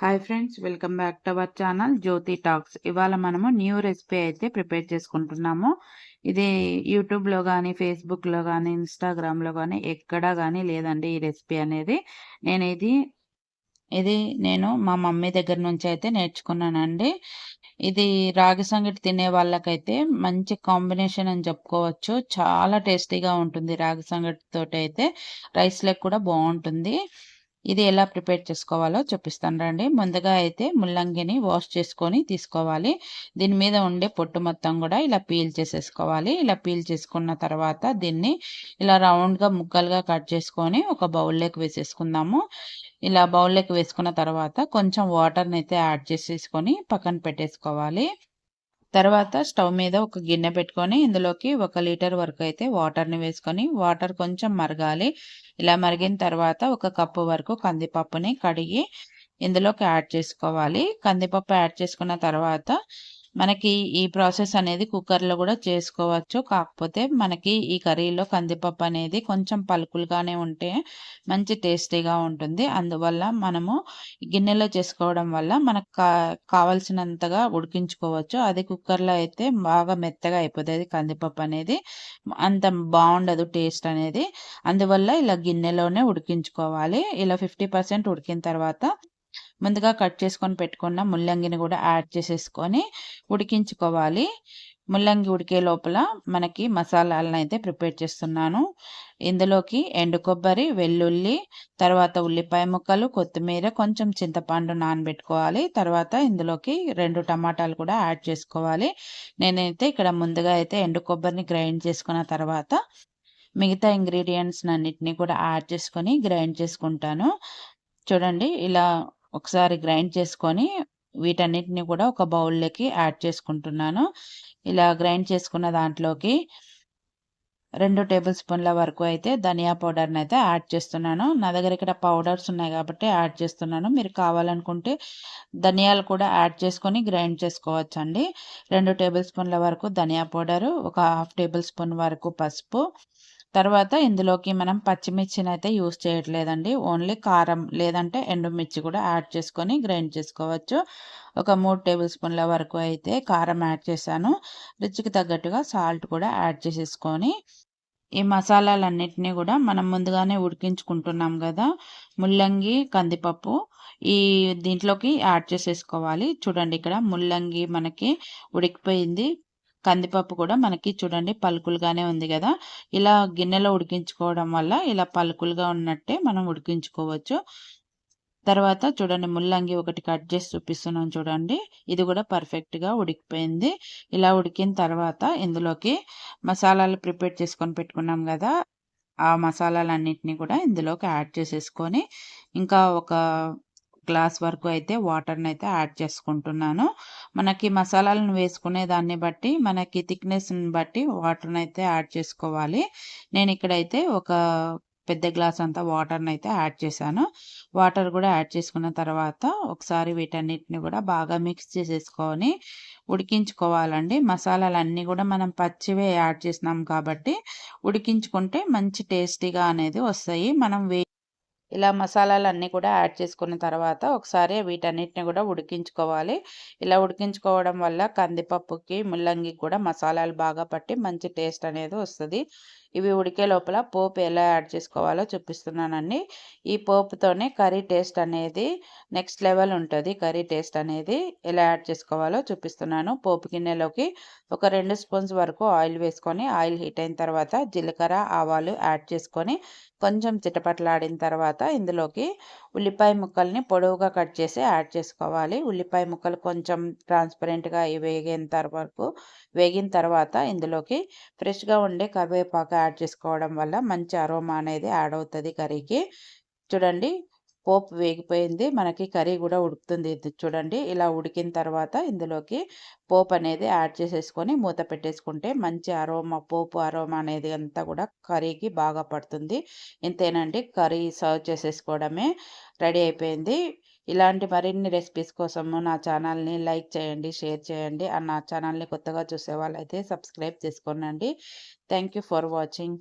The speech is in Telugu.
Hi friends welcome back to our channel Jyothi talks ఇవాళ మనము న్యూ రెసిపీ అయితే ప్రిపేర్ చేసుకుంటున్నాము. ఇది యూట్యూబ్లో కానీ ఫేస్బుక్లో కానీ ఇన్స్టాగ్రామ్లో కానీ ఎక్కడా కానీ లేదండి ఈ రెసిపీ అనేది. నేను ఇది ఇది నేను మా మమ్మీ దగ్గర నుంచి అయితే నేర్చుకున్నానండి. ఇది రాగి సంగటి తినే వాళ్ళకైతే మంచి కాంబినేషన్ అని చెప్పుకోవచ్చు. చాలా టేస్టీగా ఉంటుంది రాగి సంగటి తోటి అయితే రైస్లకు కూడా బాగుంటుంది. ఇది ఎలా ప్రిపేర్ చేసుకోవాలో చూపిస్తాను రండి. ముందుగా అయితే ముల్లంగిని వాష్ చేసుకొని తీసుకోవాలి. దీని మీద ఉండే పొట్టు మొత్తం కూడా ఇలా పీల్ చేసేసుకోవాలి. ఇలా పీల్ చేసుకున్న తర్వాత దీన్ని ఇలా రౌండ్గా ముక్కలుగా కట్ చేసుకొని ఒక బౌల్లోకి వేసేసుకుందాము. ఇలా బౌల్లోకి వేసుకున్న తర్వాత కొంచెం వాటర్ని అయితే యాడ్ చేసేసుకొని పక్కన పెట్టేసుకోవాలి. తర్వాత స్టవ్ మీద ఒక గిన్నె పెట్టుకొని ఇందులోకి ఒక లీటర్ వరకు అయితే వాటర్ని వేసుకొని వాటర్ కొంచెం మరగాలి. ఇలా మరిగిన తర్వాత ఒక కప్పు వరకు కందిపప్పుని కడిగి ఇందులోకి యాడ్ చేసుకోవాలి. కందిపప్పు యాడ్ చేసుకున్న తర్వాత మనకి ఈ ప్రాసెస్ అనేది కుక్కర్లో కూడా చేసుకోవచ్చు. కాకపోతే మనకి ఈ కర్రీలో కందిపప్పు అనేది కొంచెం పలుకులుగానే ఉంటే మంచి టేస్టీగా ఉంటుంది. అందువల్ల మనము గిన్నెలో చేసుకోవడం వల్ల మనకు కావలసినంతగా ఉడికించుకోవచ్చు. అది కుక్కర్లో అయితే బాగా మెత్తగా అయిపోతుంది కందిపప్పు అనేది. అంత బాగుండదు టేస్ట్ అనేది. అందువల్ల ఇలా గిన్నెలోనే ఉడికించుకోవాలి. ఇలా ఫిఫ్టీ పర్సెంట్ ఉడికిన తర్వాత ముందుగా కట్ చేసుకొని పెట్టుకున్న ముల్లంగిని కూడా యాడ్ చేసేసుకొని ఉడికించుకోవాలి. ముల్లంగి ఉడికే లోపల మనకి మసాలాలను అయితే ప్రిపేర్ చేస్తున్నాను. ఇందులోకి ఎండు కొబ్బరి వెల్లుల్లి తర్వాత ఉల్లిపాయ ముక్కలు కొత్తిమీర కొంచెం చింతపండు నానబెట్టుకోవాలి. తర్వాత ఇందులోకి రెండు టమాటాలు కూడా యాడ్ చేసుకోవాలి. నేనైతే ఇక్కడ ముందుగా అయితే ఎండు కొబ్బరిని గ్రైండ్ చేసుకున్న తర్వాత మిగతా ఇంగ్రీడియంట్స్ అన్నిటినీ కూడా యాడ్ చేసుకొని గ్రైండ్ చేసుకుంటాను. చూడండి ఇలా ఒకసారి గ్రైండ్ చేసుకొని వీటన్నిటిని కూడా ఒక బౌల్లోకి యాడ్ చేసుకుంటున్నాను. ఇలా గ్రైండ్ చేసుకున్న దాంట్లోకి రెండు టేబుల్ స్పూన్ల వరకు అయితే ధనియా పౌడర్ని అయితే యాడ్ చేస్తున్నాను. నా దగ్గర ఇక్కడ పౌడర్స్ ఉన్నాయి కాబట్టి యాడ్ చేస్తున్నాను. మీరు కావాలనుకుంటే ధనియాలు కూడా యాడ్ చేసుకొని గ్రైండ్ చేసుకోవచ్చు అండి రెండు టేబుల్ స్పూన్ల వరకు ధనియా పౌడరు ఒక హాఫ్ టేబుల్ స్పూన్ వరకు పసుపు తర్వాత ఇందులోకి మనం పచ్చిమిర్చిని అయితే యూస్ చేయట్లేదండి. ఓన్లీ కారం లేదంటే ఎండుమిర్చి కూడా యాడ్ చేసుకొని గ్రైండ్ చేసుకోవచ్చు. ఒక మూడు టేబుల్ స్పూన్ల వరకు అయితే కారం యాడ్ చేశాను. రుచికి తగ్గట్టుగా సాల్ట్ కూడా యాడ్ చేసేసుకొని ఈ మసాలాలన్నిటినీ కూడా మనం ముందుగానే ఉడికించుకుంటున్నాం కదా. ముల్లంగి కందిపప్పు ఈ దీంట్లోకి యాడ్ చేసేసుకోవాలి. చూడండి ఇక్కడ ముల్లంగి మనకి ఉడికిపోయింది. కందిపప్పు కూడా మనకి చూడండి పలుకులుగానే ఉంది కదా. ఇలా గిన్నెలో ఉడికించుకోవడం వల్ల ఇలా పలుకులుగా ఉన్నట్టే మనం ఉడికించుకోవచ్చు. తర్వాత చూడండి ముల్లంగి ఒకటి కట్ చేసి చూపిస్తున్నాం చూడండి. ఇది కూడా పర్ఫెక్ట్గా ఉడికిపోయింది. ఇలా ఉడికిన తర్వాత ఇందులోకి మసాలాలు ప్రిపేర్ చేసుకొని పెట్టుకున్నాం కదా. ఆ మసాలాలన్నింటినీ కూడా ఇందులోకి యాడ్ చేసేసుకొని ఇంకా ఒక గ్లాస్ వరకు అయితే వాటర్ని అయితే యాడ్ చేసుకుంటున్నాను. మనకి మసాలాలను వేసుకునే దాన్ని బట్టి మనకి థిక్నెస్ని బట్టి వాటర్ని అయితే యాడ్ చేసుకోవాలి. నేను ఇక్కడైతే ఒక పెద్ద గ్లాస్ అంతా వాటర్ని అయితే యాడ్ చేశాను. వాటర్ కూడా యాడ్ చేసుకున్న తర్వాత ఒకసారి వీటన్నిటిని కూడా బాగా మిక్స్ చేసేసుకొని ఉడికించుకోవాలండి. మసాలాలు అన్నీ కూడా మనం పచ్చివే యాడ్ చేసినాం కాబట్టి ఉడికించుకుంటే మంచి టేస్టీగా అనేది వస్తాయి. మనం వే ఇలా మసాలాలన్నీ కూడా యాడ్ చేసుకున్న తర్వాత ఒకసారి వీటన్నిటిని కూడా ఉడికించుకోవాలి. ఇలా ఉడికించుకోవడం వల్ల కందిపప్పుకి ముల్లంగి కూడా మసాలాలు బాగా పట్టి మంచి టేస్ట్ అనేది వస్తుంది. ఇవి ఉడికే లోపల పోపు ఎలా యాడ్ చేసుకోవాలో చూపిస్తున్నానండి. ఈ పోపుతోనే కర్రీ టేస్ట్ అనేది నెక్స్ట్ లెవెల్ ఉంటుంది. కర్రీ టేస్ట్ అనేది ఎలా యాడ్ చేసుకోవాలో చూపిస్తున్నాను. పోపు గిన్నెలోకి ఒక రెండు స్పూన్స్ వరకు ఆయిల్ వేసుకొని ఆయిల్ హీట్ అయిన తర్వాత జీలకర్ర ఆవాలు యాడ్ చేసుకొని కొంచెం చిటపట్లాడిన తర్వాత తర్వాత ఇందులోకి ఉల్లిపాయ ముక్కల్ని పొడవుగా కట్ చేసి యాడ్ చేసుకోవాలి. ఉల్లిపాయ ముక్కలు కొంచెం ట్రాన్స్పరెంట్గా వేగిన వరకు వేగిన తర్వాత ఇందులోకి ఫ్రెష్గా ఉండే కరివేపాకు యాడ్ చేసుకోవడం వల్ల మంచి అరోమా అనేది యాడ్ అవుతుంది కర్రీకి. చూడండి పోపు వేగిపోయింది. మనకి కర్రీ కూడా ఉడుకుతుంది. చూడండి. ఇలా ఉడికిన తర్వాత ఇందులోకి పోపు అనేది యాడ్ చేసేసుకొని మూత పెట్టేసుకుంటే మంచి అరోమా పోపు అరోమా అనేది అంతా కూడా కర్రీకి బాగా పడుతుంది. ఇంతేనండి. కర్రీ సర్వ్ చేసేసుకోవడమే రెడీ అయిపోయింది. ఇలాంటి మరిన్ని రెసిపీస్ కోసము నా ఛానల్ని లైక్ చేయండి షేర్ చేయండి. అండ్ నా ఛానల్ని కొత్తగా చూసే వాళ్ళైతే సబ్స్క్రైబ్ చేసుకోనండి. Thank for watching.